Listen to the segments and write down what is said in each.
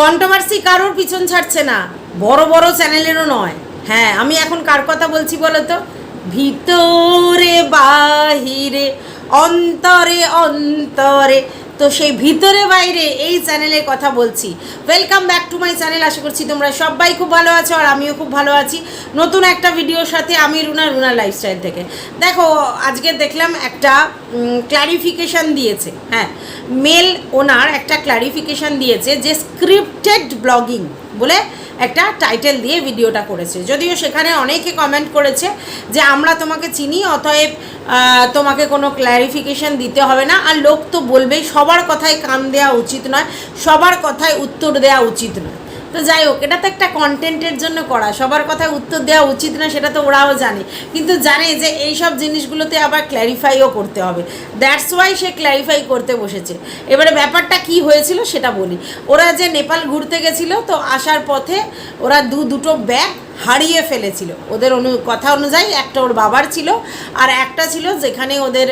Controversy কারোর পিছন ছাড়ছে না। বড় বড় চ্যানেলেরও নয়। হ্যাঁ আমি এখন কার কথা বলছি বলো তো? ভিতরে, বাহিরে, অন্তরে অন্তরে তো সেই ভিতরে বাইরে এই চ্যানেলের কথা বলছি। Welcome back to my channel আশা করছি তোমরা সবাই খুব ভালো আছো আর আমিও খুব ভালো আছি। নতুন একটা ভিডিওর সাথে আমি রুনা রুনা লাইফস্টাইল থেকে। দেখো, আজকে দেখলাম একটা ক্লারিফিকেশান দিয়েছে। হ্যাঁ মেল ওনার একটা ক্লারিফিকেশান দিয়েছে যে স্ক্রিপ্টেড ব্লগিং বলে একটা টাইটেল দিয়ে ভিডিওটা করেছে। যদিও সেখানে অনেকে কমেন্ট করেছে যে আমরা তোমাকে চিনি, অতএব তোমাকে কোনো ক্ল্যারিফিকেশন দিতে হবে না। আর লোক তো বলবেই, সবার কথায় কান দেওয়া উচিত নয়, সবার কথায় উত্তর দেওয়া উচিত নয়। তো যাই হোক, এটা তো একটা কন্টেন্টের জন্য করা। সবার কথা উত্তর দেওয়া উচিত না, সেটা তো ওরাও জানে। কিন্তু জানে যে এই সব জিনিসগুলোতে আবার ক্ল্যারিফাইও করতে হবে। দ্যাটস ওয়াই সে ক্ল্যারিফাই করতে বসেছে। এবারে ব্যাপারটা কি হয়েছিল সেটা বলি। ওরা যে নেপাল ঘুরতে গেছিল, তো আসার পথে ওরা দু দুটো ব্যাগ হারিয়ে ফেলেছিল। ওদের অনু, কথা অনুযায়ী একটা ওর বাবার ছিল আর একটা ছিল যেখানে ওদের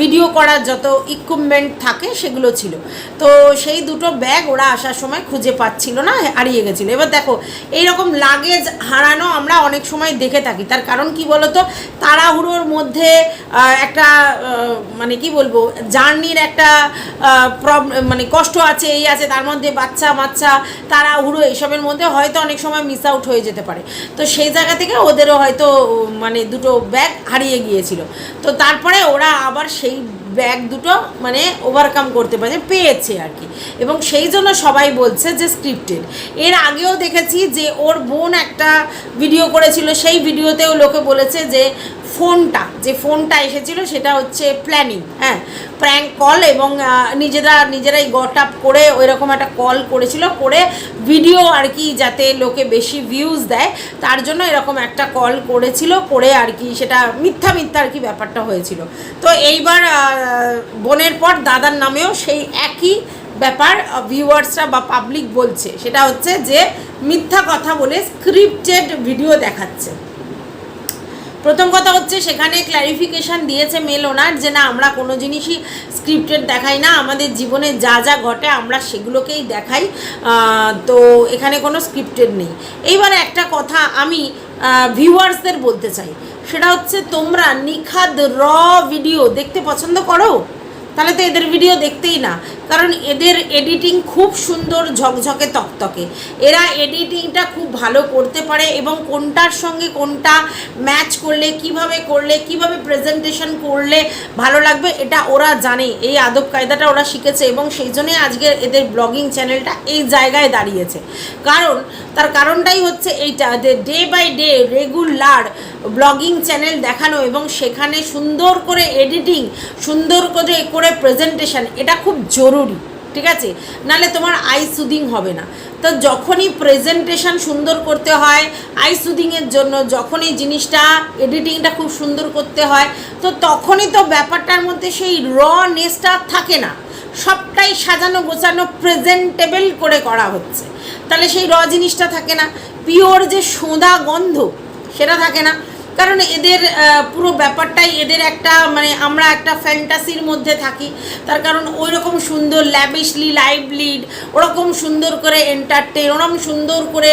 ভিডিও করার যত ইকুইপমেন্ট থাকে সেগুলো ছিল। তো সেই দুটো ব্যাগ ওরা আসার সময় খুঁজে পাচ্ছিল না, হারিয়ে গেছিল। এবার দেখো, এইরকম লাগেজ হারানো আমরা অনেক সময় দেখে থাকি। তার কারণ কি বলতো? তাড়াহুড়োর মধ্যে একটা মানে কি বলব? জার্নির একটা মানে কষ্ট আছে, এই আছে, তার মধ্যে বাচ্চা মাচ্চা তাড়াহুড়ো, এইসবের মধ্যে হয়তো অনেক সময় মিস আউট হয়ে যেতে পারে। তো সেই জায়গা থেকে ওদেরও হয়তো মানে দুটো ব্যাগ হারিয়ে গিয়েছিল। তো তারপরে ওরা আবার সেই ব্যাগ দুটো মানে ওভারকাম করতে পারে, পেয়েছে আর কি। এবং সেই জন্য সবাই বলছে যে স্ক্রিপ্টেড এর আগেও দেখেছি যে ওর বোন একটা ভিডিও করেছিল, সেই ভিডিওতেও লোকে বলেছে যে ফোনটা, যে ফোনটা এসেছিল সেটা হচ্ছে প্ল্যানিং হ্যাঁ? প্র্যাঙ্ক কল এবং নিজেরা, নিজেরাই গট আপ করে ওই রকম একটা কল করেছিল, করে ভিডিও আর কি যাতে লোকে বেশি ভিউজ দেয়, তার জন্য এরকম একটা কল করেছিল, করে আর কি সেটা মিথ্যা মিথ্যা আর কি ব্যাপারটা হয়েছিল। তো এইবার বোনের পর দাদার নামেও সেই একই ব্যাপার ভিউয়ার্সরা বা পাবলিক বলছে। সেটা হচ্ছে যে মিথ্যা কথা বলে স্ক্রিপ্টেড ভিডিও দেখাচ্ছে। প্রথম কথা হচ্ছে সেখানে ক্ল্যারিফিকেশান দিয়েছে মেল ওনার যে না, আমরা কোনো জিনিসই স্ক্রিপ্টেড দেখাই না, আমাদের জীবনে যা যা ঘটে আমরা সেগুলোকেই দেখাই তো এখানে কোনো স্ক্রিপ্টেড নেই। এইবারে একটা কথা আমি ভিউয়ার্সদের বলতে চাই। সেটা হচ্ছে তোমরা নিখাদ র ভিডিও দেখতে পছন্দ করো? তাহলে তো এদের ভিডিও দেখতেই না। কারণ এদের এডিটিং খুব সুন্দর, ঝকঝকে, তকতকে। এরা এডিটিংটা খুব ভালো করতে পারে এবং কোনটার সঙ্গে কোনটা ম্যাচ করলে, কীভাবে করলে, কীভাবে প্রেজেন্টেশন করলে ভালো লাগবে, এটা ওরা জানে। এই আদব কায়দাটা ওরা শিখেছে এবং সেই জন্যই আজকে এদের ব্লগিং চ্যানেলটা এই জায়গায় দাঁড়িয়েছে। কারণ, তার কারণটাই হচ্ছে এইটা যে day by day regular blogging channel দেখানো এবং সেখানে সুন্দর করে এডিটিং সুন্দর করে করে প্রেজেন্টেশন এটা খুব জরুরি, ঠিক আছে? নালে তোমার আই সুদিং হবে না। তো যখনই প্রেজেন্টেশন সুন্দর করতে হয় আই সুদিংয়ের জন্য যখনই জিনিসটা এডিটিংটা খুব সুন্দর করতে হয়, তো তখনই তো ব্যাপারটার মধ্যে সেই র নেসটা থাকে না। সবটাই সাজানো গোছানো প্রেজেন্টেবল করে করা হচ্ছে। তাহলে সেই র জিনিসটা থাকে না। পিওর যে সোঁদা গন্ধ, সেটা থাকে না। কারণ এদের পুরো ব্যাপারটাই এদের একটা মানে আমরা একটা ফ্যান্টাসির মধ্যে থাকি। তার কারণ ওই রকম সুন্দর ল্যাবিশলি লাইভ লিড ওরকম সুন্দর করে এন্টারটেন ওরকম সুন্দর করে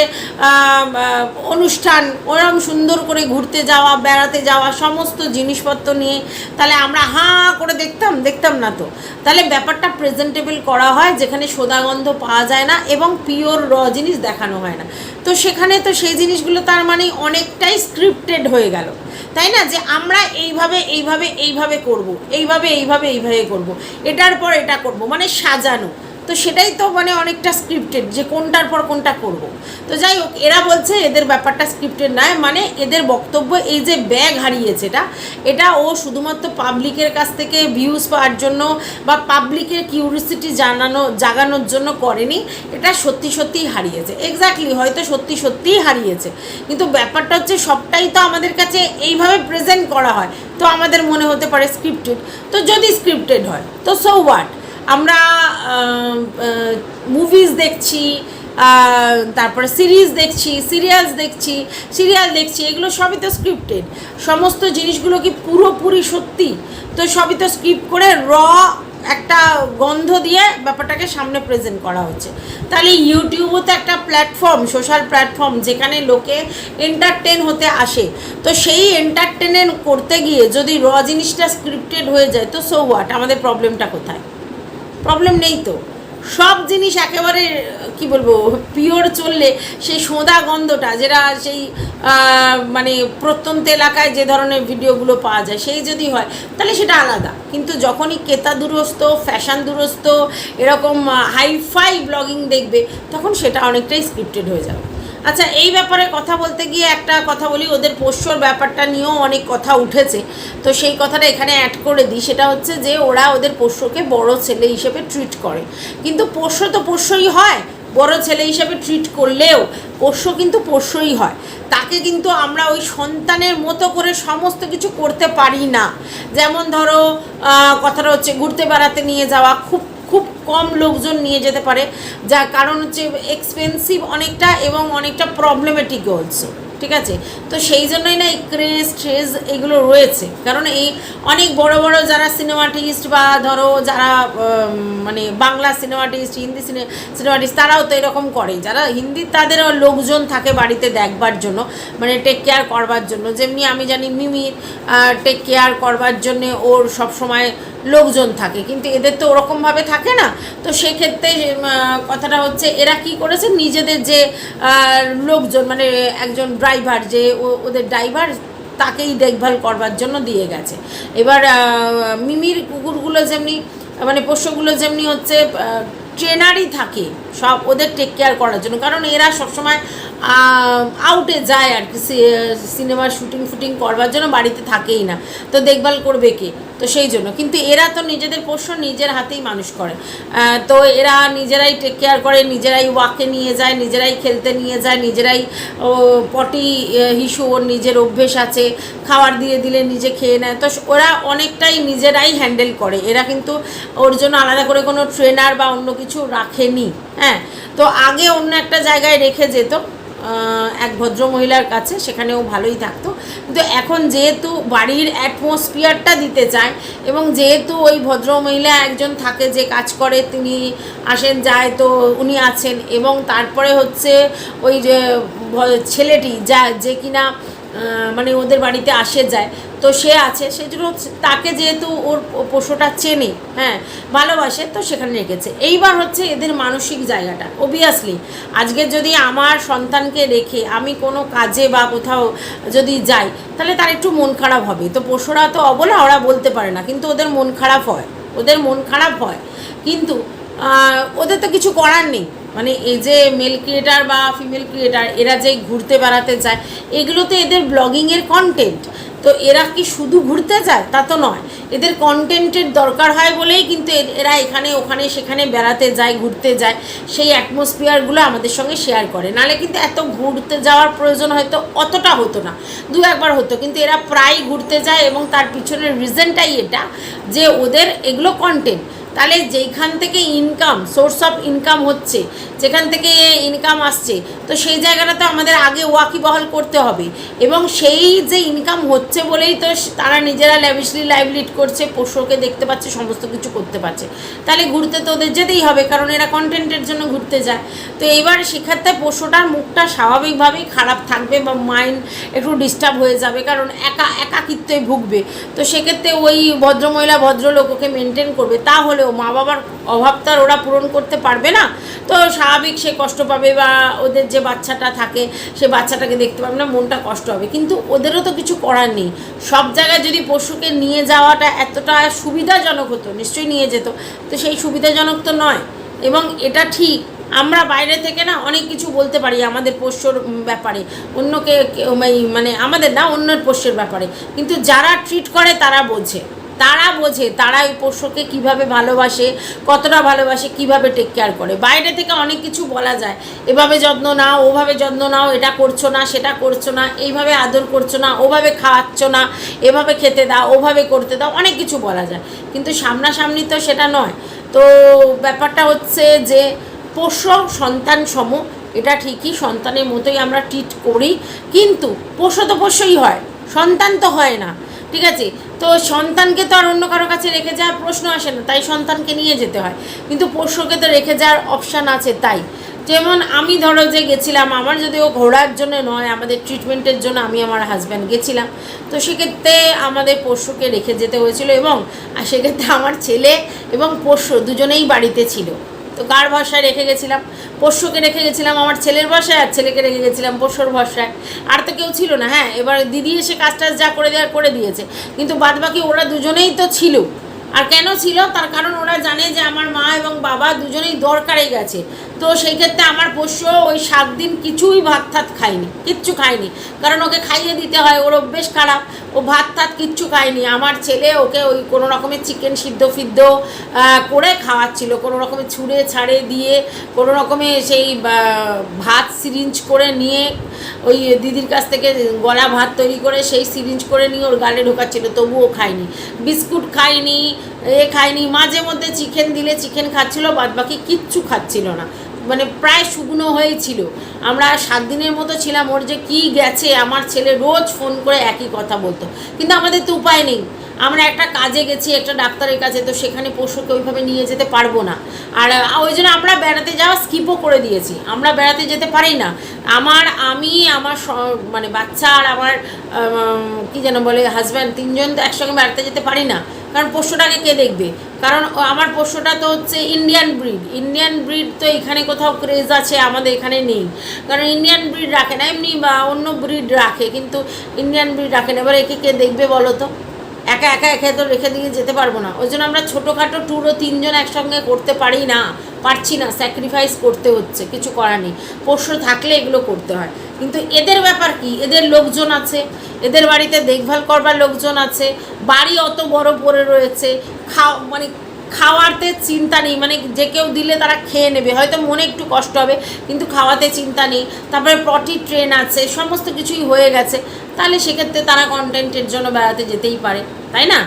অনুষ্ঠান, ওরকম সুন্দর করে ঘুরতে যাওয়া, বেড়াতে যাওয়া, সমস্ত জিনিসপত্র নিয়ে তাহলে আমরা হাঁ করে দেখতাম দেখতাম না তো। তাহলে ব্যাপারটা প্রেজেন্টেবল করা হয়, যেখানে সোদাগন্ধ পাওয়া যায় না এবং পিওর র জিনিস দেখানো হয় না। তো সেখানে তো সেই জিনিসগুলো তার মানে অনেকটাই স্ক্রিপ্টেড হয়ে গেল। তাই না? যে আমরা এইভাবে এইভাবে এইভাবে করব, এইভাবে এইভাবে এইভাবে করব। এটার পর এটা করব। মানে সাজানো। তো সেটাই তো মানে অনেকটা স্ক্রিপ্টেড যে কোনটার পর কোনটা করব। তো যাই হোক, এরা বলছে এদের ব্যাপারটা স্ক্রিপ্টেড নয় মানে এদের বক্তব্য এই যে ব্যাগ হারিয়েছে এটা এটা ও শুধুমাত্র পাবলিকের কাছ থেকে ভিউজ পাওয়ার জন্য বা পাবলিকের কিউরিসিটি জানানো, জাগানোর জন্য করেনি, এটা সত্যি সত্যিই হারিয়েছে। এক্স্যাক্টলি হয়তো সত্যি সত্যিই হারিয়েছে, কিন্তু ব্যাপারটা হচ্ছে সবটাই তো আমাদের কাছে এইভাবে প্রেজেন্ট করা হয়, তো আমাদের মনে হতে পারে স্ক্রিপ্টেড তো যদি স্ক্রিপ্টেড হয়, তো সো হোয়াট আমরা মুভিজ দেখছি তারপরে সিরিজ দেখছি সিরিয়ালস দেখছি সিরিয়াল দেখছি, এগুলো সবই তো স্ক্রিপ্টেড সমস্ত জিনিসগুলো কি পুরোপুরি সত্যি? তো সবই তো স্ক্রিপ্ট করে র একটা গন্ধ দিয়ে ব্যাপারটাকে সামনে প্রেজেন্ট করা হচ্ছে। তাহলে ইউটিউবও তো একটা প্ল্যাটফর্ম সোশ্যাল প্ল্যাটফর্ম যেখানে লোকে এন্টারটেন হতে আসে। তো সেই এন্টারটেনের করতে গিয়ে যদি র জিনিসটা স্ক্রিপ্টেড হয়ে যায়, তো সো হোয়াট আমাদের প্রবলেমটা কোথায়? প্রবলেম নেই তো। সব জিনিস একেবারে, কি বলব পিওর চললে সেই সোঁদা গন্ধটা, যেটা সেই মানে প্রত্যন্ত এলাকায় যে ধরনের ভিডিওগুলো পাওয়া যায়, সেই যদি হয়, তাহলে সেটা আলাদা। কিন্তু যখনই কেতা দুরস্ত ফ্যাশন দুরস্ত, এরকম হাইফাই ব্লগিং দেখবে, তখন সেটা অনেকটাই স্ক্রিপ্টেড হয়ে যাবে। আচ্ছা এই ব্যাপারে কথা বলতে গিয়ে একটা কথা বলি, ওদের পোষ্যর ব্যাপারটা নিয়েও অনেক কথা উঠেছে। তো সেই কথাটা এখানে অ্যাড করে দিই, সেটা হচ্ছে যে ওরা ওদের পোষ্যকে বড় ছেলে হিসেবে ট্রিট করে। কিন্তু পোষ্য তো পোষ্যই হয়, বড় ছেলে হিসেবে ট্রিট করলেও পোষ্য কিন্তু পোষ্যই হয়। তাকে কিন্তু আমরা ওই সন্তানের মতো করে সমস্ত কিছু করতে পারি না। যেমন ধরো কথাটা হচ্ছে ঘুরতে বেড়াতে নিয়ে যাওয়া, খুব কম লোকজন নিয়ে যেতে পারে, যার কারণ হচ্ছে এক্সপেন্সিভ অনেকটা এবং অনেকটা প্রবলেমেটিক অলসো ঠিক আছে? তো সেই জন্যই না এই ক্রেজ ট্রেজ এগুলো রয়েছে। কারণ এই অনেক বড় বড় যারা সিনেমাটিস্ট বা ধরো যারা মানে বাংলা সিনেমাটিস্ট হিন্দি সিনেমাটিস্ট তারাও তো এরকম করে। যারা হিন্দি তাদেরও লোকজন থাকে বাড়িতে দেখবার জন্য মানে টেক কেয়ার করবার জন্য। যেমনি আমি জানি মিমির টেক কেয়ার করবার জন্যে ওর সব সময় লোকজন থাকে। কিন্তু এদের তো ওরকমভাবে থাকে না। তো সেক্ষেত্রে কথাটা হচ্ছে এরা কি করেছে? নিজেদের যে লোকজন মানে একজন ড্রাইভার যে ওদের ড্রাইভার তাকেই দেখভাল করবার জন্য দিয়ে গেছে। এবার মিমির কুকুরগুলো যেমনি মানে পোষ্যগুলো যেমনি হচ্ছে ট্রেনারই থাকে। সব ওদের টেক কেয়ার করার জন্য। কারণ এরা সবসময় আউটে যায় আর কি সিনেমার শুটিং ফুটিং করবার জন্য বাড়িতে থাকেই না। তো দেখভাল করবে কে? তো সেই জন্য। কিন্তু এরা তো নিজেদের পোষ্য নিজের হাতেই মানুষ করে। তো এরা নিজেরাই টেক কেয়ার করে, নিজেরাই ওয়াকে নিয়ে যায়, নিজেরাই খেলতে নিয়ে যায়, নিজেরাই, ও পটি হিসু, ওর নিজের অভ্যেস আছে, খাবার দিয়ে দিলে নিজে খেয়ে নেয়। তো ওরা অনেকটাই নিজেরাই হ্যান্ডেল করে। এরা কিন্তু ওর জন্য আলাদা করে কোনো ট্রেনার বা অন্য কিছু রাখেনি। হ্যাঁ তো আগে অন্য একটা জায়গায় রেখে যেত এক ভদ্র মহিলার কাছে, সেখানেও ভালোই থাকতো। কিন্তু এখন যেহেতু বাড়ির অ্যাটমসফিয়ারটা দিতে চায় এবং যেহেতু ওই ভদ্র মহিলা একজন থাকে যে কাজ করে, তিনি আসেন, যায়, তো উনি আছেন এবং তারপরে হচ্ছে ওই যে ছেলেটি যা, যে কিনা মানে ওদের বাড়িতে আসে, যায় তো সে আছে সেই জন্য তাকে যেহেতু ওর পশুটা চেনে হ্যাঁ ভালোবাসে, তো সেখানে রেখেছে এইবার হচ্ছে এদের মানসিক জায়গাটা অবভিয়াসলি আজকে যদি আমার সন্তানকে রেখে আমি কোনো কাজে বা কোথাও যদি যাই, তাহলে তার একটু মন খারাপ হবে। তো পশুরা তো অবলা, ওরা বলতে পারে না, কিন্তু ওদের মন খারাপ হয়, ওদের মন খারাপ হয়। কিন্তু ওদের তো কিছু করার নেই। মানে এই যে মেল ক্রিয়েটার বা ফিমেল ক্রিয়েটার এরা যে ঘুরতে বেড়াতে যায় এগুলো তো এদের ব্লগিংয়ের কন্টেন্ট তো এরা কি শুধু ঘুরতে যায়? তা তো নয়। এদের কন্টেন্টের দরকার হয় বলেই কিন্তু এরা এখানে, ওখানে, সেখানে বেড়াতে যায়, ঘুরতে যায়। সেই অ্যাটমসফিয়ারগুলো আমাদের সঙ্গে শেয়ার করে। নালে কিন্তু এত ঘুরতে যাওয়ার প্রয়োজন হয়তো অতটা হতো না। দু একবার হতো। কিন্তু এরা প্রায় ঘুরতে যায় এবং তার পিছনের রিজনটাই এটা যে ওদের এগুলো কন্টেন্ট তাহলে যেইখান থেকে ইনকাম সোর্স অফ ইনকাম হচ্ছে, যেখান থেকে ইনকাম আসছে, তো সেই জায়গাটা তো আমাদের আগে ওয়াকিবহাল করতে হবে। এবং সেই যে ইনকাম হচ্ছে বলেই তো তারা নিজেরা ল্যাভিশলি লাইভ লিড করছে, পশুকে দেখতে পাচ্ছে, সমস্ত কিছু করতে পারছে। তাহলে ঘুরতে তো ওদের যেতেই হবে, কারণ এরা কন্টেন্টের জন্য ঘুরতে যায়। তো এইবার সেক্ষেত্রে পশুটার মুখটা স্বাভাবিকভাবেই খারাপ থাকবে বা মাইন্ড একটু ডিস্টার্ব হয়ে যাবে, কারণ একা একাকিত্বে ভুগবে। তো সেক্ষেত্রে ওই ভদ্রমহিলা, ভদ্রলোক ওকে মেনটেন করবে। তাহলেও মা বাবার অভাব তার ওরা পূরণ করতে পারবে না। তো স্বাভাবিক সে কষ্ট পাবে বা ওদের যে বাচ্চাটা থাকে, সে বাচ্চাটাকে দেখতে পাবে না, মনটা কষ্ট হবে। কিন্তু ওদেরও তো কিছু করার নেই। সব জায়গায় যদি পশুকে নিয়ে যাওয়াটা এতটা সুবিধাজনক হতো, নিশ্চয়ই নিয়ে যেত, তো সেই সুবিধাজনক তো নয়। এবং এটা ঠিক, আমরা বাইরে থেকে না অনেক কিছু বলতে পারি আমাদের পোষ্যর ব্যাপারে। অন্যকে মানে আমাদের না, অন্যের পোষ্যের ব্যাপারে। কিন্তু যারা ট্রিট করে তারা বোঝে। তারা বোঝে, তারা ওই পোষ্যকে কীভাবে ভালোবাসে, কতটা ভালোবাসে, কীভাবে টেক কেয়ার করে। বাইরে থেকে অনেক কিছু বলা যায়, এভাবে যত্ন নাও, ওভাবে যত্ন নাও, এটা করছ না, সেটা করছ না, এইভাবে আদর করছ না, ওভাবে খাওয়াচ্ছ না, এভাবে খেতে দাও, ওভাবে করতে দাও, অনেক কিছু বলা যায়। কিন্তু সামনাসামনি তো সেটা নয়। তো ব্যাপারটা হচ্ছে যে পোষ্য সন্তান সম, এটা ঠিকই সন্তানের মতোই আমরা ট্রিট করি, কিন্তু পোষ্য তো পোষ্যই হয়, সন্তান তো হয় না, ঠিক আছে? তো সন্তানকে তো আর অন্য কারও কাছে রেখে যাওয়ার প্রশ্ন আসে না, তাই সন্তানকে নিয়ে যেতে হয়। কিন্তু পোষ্যকে তো রেখে যাওয়ার অপশান আছে তাই। যেমন আমি ধরো যে গেছিলাম, আমার যদিও ঘোরার জন্য নয়, আমাদের ট্রিটমেন্টের জন্য আমি আমার হাজব্যান্ড গেছিলাম। তো সেক্ষেত্রে আমাদের পোষ্যকে রেখে যেতে হয়েছিল এবং সেক্ষেত্রে আমার ছেলে এবং পোষ্য দুজনেই বাড়িতে ছিল। তো কার ভরসায় রেখে গেছিলাম পোষ্যকে রেখে গেছিলাম, আমার ছেলের ভরসায় আর ছেলেকে রেখে গেছিলাম পোষ্যর ভরসায় আর তো কেউ ছিল না হ্যাঁ এবার দিদি এসে কাজ টাজ যা করে দেওয়ার করে দিয়েছে। কিন্তু বাদ বাকি ওরা দুজনেই তো ছিল। আর কেন ছিল? তার কারণ ওরা জানে যে আমার মা এবং বাবা দুজনেই দরকারে গেছে। তো সেই ক্ষেত্রে আমার পোষ্য ওই সাত দিন কিছুই ভাত থাত খায়নি, কিচ্ছু খায়নি। কারণ ওকে খাইয়ে দিতে হয়, ওর অভ্যেস খারাপ, ও ভাত থাত কিচ্ছু খায়নি। আমার ছেলে ওকে ওই কোনো রকমের চিকেন সিদ্ধ ফিদ্ধ করে খাওয়াচ্ছিল, কোনো রকমের ছুঁড়ে ছাড়ে দিয়ে, কোনো রকমে সেই ভাত সিরিঞ্জ করে নিয়ে, ওই দিদির কাছ থেকে গলা ভাত তৈরি করে সেই সিরিঞ্জ করে নিয়ে ওর গালে ঢোকাচ্ছিল, তবুও খায়নি। বিস্কুট খায়নি এ খায়নি। মাঝে মধ্যে চিকেন দিলে চিকেন খাচ্ছিল বাদ বাকি কিচ্ছু খাচ্ছিল না। মানে প্রায় শুকনো হয়েই ছিল আমরা সাত দিনের মতো ছিলাম ওর যে কি গেছে আমার ছেলে রোজ ফোন করে একই কথা বলতো। কিন্তু আমাদের তো উপায় নেই। আমরা একটা কাজে গেছি একটা ডাক্তারের কাছে তো সেখানে পশুকে ওইভাবে নিয়ে যেতে পারব না। আর ওই জন্য আমরা বেড়াতে যাওয়া স্কিপও করে দিয়েছি। আমরা বেড়াতে যেতে পারি না। আমার আমি আমার মানে বাচ্চা আর আমার আম, কি যেন বলে হাজব্যান্ড তিনজন তো একসঙ্গে বেড়াতে যেতে পারি না। কারণ পোষ্যটাকে কে দেখবে? কারণ আমার পোষ্যটা তো হচ্ছে ইন্ডিয়ান ব্রিড ইন্ডিয়ান ব্রিড তো এখানে কোথাও ক্রেজ আছে, আমাদের এখানে নেই। কারণ ইন্ডিয়ান ব্রিড রাখে না, এমনি বা অন্য ব্রিড রাখে, কিন্তু ইন্ডিয়ান ব্রিড রাখে না। এবার একে কে দেখবে বলো তো? একা একা একা তো রেখে দিয়ে যেতে পারব না। ওই জন্য আমরা ছোটোখাটো ট্যুরও তিনজন একসঙ্গে করতে পারি না, পারছি না। স্যাক্রিফাইস করতে হচ্ছে, কিছু করার নেই। পোষ্য থাকলে এগুলো করতে হয়। কিন্তু এদের ব্যাপার কি? এদের লোকজন আছে, এদের বাড়িতে দেখভাল করবার লোকজন আছে, বাড়ি অত বড় পড়ে রয়েছে, খাও মানে খাওয়াতে চিন্তা নেই মানে যে কেউ দিলে তারা খেয়ে নেবে, হয়তো মনে একটু কষ্ট হবে, কিন্তু খাওয়াতে চিন্তা নেই, তারপরে পটি ট্রেন আছে, সমস্ত কিছুই হয়ে গেছে, তাহলে সেক্ষেত্রে তারা কন্টেন্টের জন্য বেড়াতে যেতেই পারে, তাই না?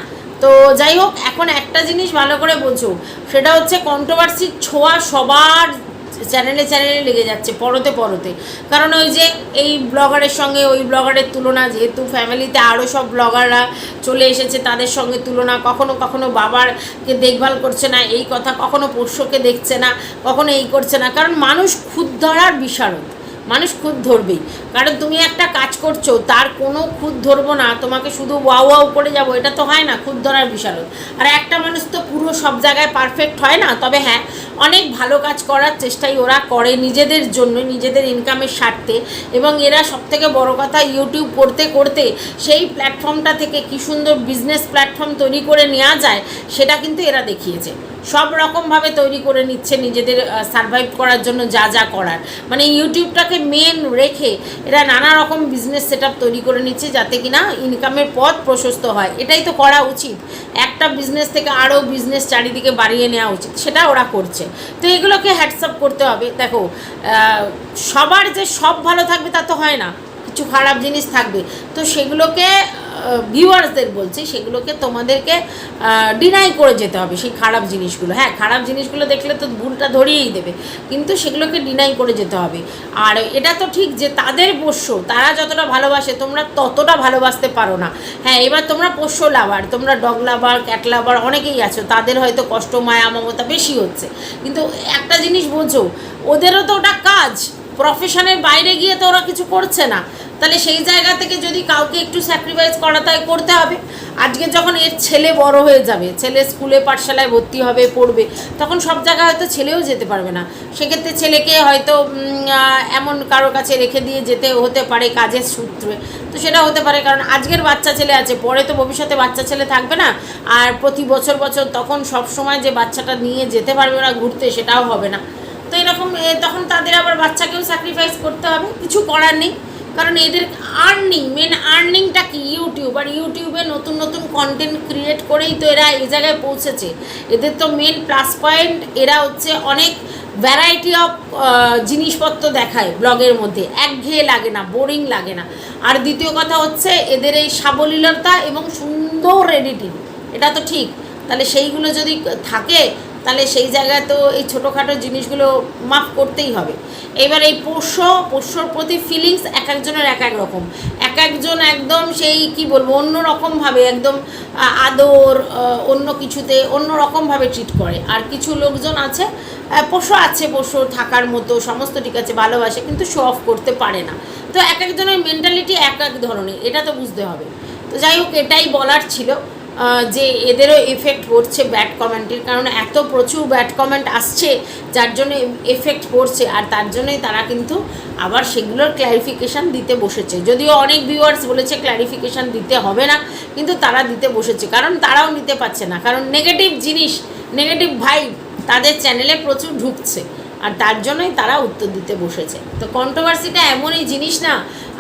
তো যাই হোক, এখন একটা জিনিস ভালো করে বোঝো, সেটা হচ্ছে কন্ট্রোভার্সির ছোঁয়া সবার চ্যানেলে চ্যানেলে লেগে যাচ্ছে, পরতে পরতে। কারণ ওই যে এই ব্লগারের সঙ্গে, ওই ব্লগারের তুলনা, যেহেতু ফ্যামিলিতে আরও সব ব্লগাররা চলে এসেছে, তাদের সঙ্গে তুলনা, কখনো কখনো বাবারকে দেখভাল করছে না, এই কথা, কখনো পোষ্যকে দেখছে না, কখনো এই করছে না। কারণ মানুষ খুদ ধরার বিশারদ। মানুষ খুদ ধরবেই। কারণ তুমি একটা কাজ করছ, তার কোনো খুদ ধরবো না, তোমাকে শুধু ওয়াও ওয়াও করে যাব, এটা তো হয় না, খুদ ধরার বিশারদ। আর একটা মানুষ তো পুরো সব জায়গায় পারফেক্ট হয় না, তবে হ্যাঁ অনেক ভালো কাজ করার চেষ্টাই ওরা করে নিজেদের জন্য, নিজেদের ইনকামের স্বার্থে। এবং এরা সবথেকে বড় কথা ইউটিউব করতে করতে সেই প্ল্যাটফর্মটা থেকে কি সুন্দর বিজনেস প্ল্যাটফর্ম তৈরি করে নেওয়া যায়, সেটা কিন্তু এরা দেখিয়েছে। সব রকমভাবে তৈরি করে নিচ্ছে নিজেদের সারভাইভ করার জন্য যা যা করার। মানে ইউটিউবটাকে মেন রেখে এরা নানা রকম বিজনেস সেট তৈরি করে নিচ্ছে যাতে কিনা ইনকামের পথ প্রশস্ত হয়। এটাই তো করা উচিত। একটা বিজনেস থেকে আরও বিজনেস চারিদিকে বাড়িয়ে নেওয়া উচিত। সেটা ওরা করছে। তো এগুলোকে হ্যাটসঅ্যাপ করতে হবে। দেখো সবার যে সব ভালো থাকবে তা তো হয় না। কিছু খারাপ জিনিস থাকবে। তো সেগুলোকে ভিউয়ার্সদের বলছি, সেগুলোকে তোমাদেরকে ডিনাই করে যেতে হবে সেই খারাপ জিনিসগুলো। হ্যাঁ খারাপ জিনিসগুলো দেখলে তো ভুলটা ধরিয়েই দেবে, কিন্তু সেগুলোকে ডিনাই করে যেতে হবে। আর এটা তো ঠিক যে তাদের পোষ্য, তারা যতটা ভালোবাসে, তোমরা ততটা ভালোবাসতে পারো না। হ্যাঁ এবার তোমরা পোষ্য লাভার তোমরা ডগ লাভার ক্যাট লাভার অনেকেই আছো, তাদের হয়তো কষ্ট, মায়া, মমতা বেশি হচ্ছে। কিন্তু একটা জিনিস বোঝো, ওদেরও তো ওটা কাজ প্রফেশনের বাইরে গিয়ে তো ওরা কিছু করছে না। তাহলে সেই জায়গা থেকে যদি কাউকে একটু স্যাক্রিফাইস করা তাই করতে হবে। আজকে যখন এর ছেলে বড় হয়ে যাবে, ছেলে স্কুলে পাঠশালায় ভর্তি হবে, পড়বে, তখন সব জায়গায় হয়তো ছেলেও যেতে পারবে না। সেক্ষেত্রে ছেলেকে হয়তো এমন কারোর কাছে রেখে দিয়ে যেতে হতে পারে কাজের সূত্রে। তো সেটা হতে পারে, কারণ আজকের বাচ্চা ছেলে আছে, পরে তো ভবিষ্যতে বাচ্চা ছেলে থাকবে না। আর প্রতি বছর বছর তখন সব সময় যে বাচ্চাটা নিয়ে যেতে পারবে ওরা ঘুরতে, সেটাও হবে না। তো এরকম তখন তাদের আবার বাচ্চাকেও স্যাক্রিফাইস করতে হবে। কিছু করার নেই। কারণ এদের আর্নিং মেন আর্নিংটা কি? ইউটিউব আর ইউটিউবে নতুন নতুন কন্টেন্ট ক্রিয়েট করেই তো এরা এই জায়গায় পৌঁছেছে। এদের তো মেন প্লাস পয়েন্ট এরা হচ্ছে অনেক ভ্যারাইটি অফ জিনিসপত্র দেখায় ব্লগের মধ্যে। একঘেয়ে লাগে না বোরিং লাগে না। আর দ্বিতীয় কথা হচ্ছে, এদের এই সাবলীলতা এবং সুন্দর এডিটিং এটা তো ঠিক। তাহলে সেইগুলো যদি থাকে তাহলে সেই জায়গায় তো এই ছোটোখাটো জিনিসগুলো মাফ করতেই হবে। এবার এই পোষ্য, পোষ্যর প্রতি ফিলিংস এক একজনের এক এক রকম। এক একজন একদম সেই কি বলব, অন্য রকমভাবে একদম আদর অন্য কিছুতে অন্য রকমভাবে ট্রিট করে। আর কিছু লোকজন আছে পোষ্য আছে, পোষ্য থাকার মতো, সমস্ত ঠিক আছে, ভালোবাসে, কিন্তু শো অফ করতে পারে না। তো এক একজনের মেন্টালিটি এক এক ধরনের, এটা তো বুঝতে হবে। তো যাই হোক, এটাই বলার ছিল। যে এদেরও এফেক্ট পড়ছে ব্যাড কমেন্টের কারণ এত প্রচুর ব্যাড কমেন্ট আসছে, যার জন্য এফেক্ট পড়ছে। আর তার জন্যই তারা কিন্তু আবার সেগুলোর ক্ল্যারিফিকেশান দিতে বসেছে। যদিও অনেক ভিউয়ার্স বলেছে ক্ল্যারিফিকেশান দিতে হবে না, কিন্তু তারা দিতে বসেছে। কারণ তারাও নিতে পারছে না। কারণ নেগেটিভ জিনিস নেগেটিভ ভাইব তাদের চ্যানেলে প্রচুর ঢুকছে। আর তার জন্যই তারা উত্তর দিতে বসেছে। তো কন্ট্রোভার্সিটা এমনই জিনিস না,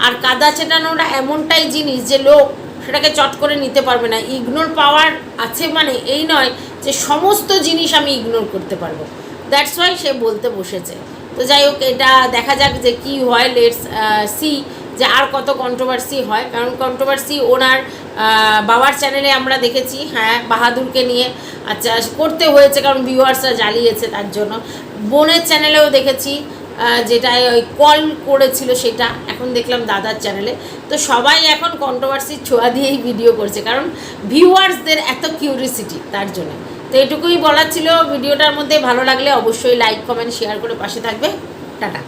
আর কাদা চেটানোটা এমনটাই জিনিস যে লোক সেটাকে চট করে নিতে পারবে না। ইগনোর পাওয়ার আছে মানে এই নয় যে সমস্ত জিনিস আমি ইগনোর করতে পারব। দ্যাটস ওয়াই সে বলতে বসেছে। তো যাই হোক, এটা দেখা যাক যে কি হয়। লেটস সি যে আর কত কন্ট্রোভার্সি হয়। কারণ কন্ট্রোভার্সি ওনার বাবার চ্যানেলে আমরা দেখেছি। হ্যাঁ বাহাদুরকে নিয়ে। আচ্ছা করতে হয়েছে কারণ ভিউয়ার্সরা জ্বালিয়েছে তার জন্য। বোনের চ্যানেলেও দেখেছি। আহ, যেটা ওই কল করেছিল সেটা। এখন দেখলাম দাদার চ্যানেলে তো সবাই এখন কন্ট্রোভার্সির ছোঁয়া দিয়েই ভিডিও করছে। কারণ ভিউয়ার্সদের এত কিউরিসিটি তার জন্য। তো এটুকুই বলার ছিল। ভিডিওটার মধ্যে ভালো লাগলে অবশ্যই লাইক কমেন্ট শেয়ার করে পাশে থাকবে। টাটা।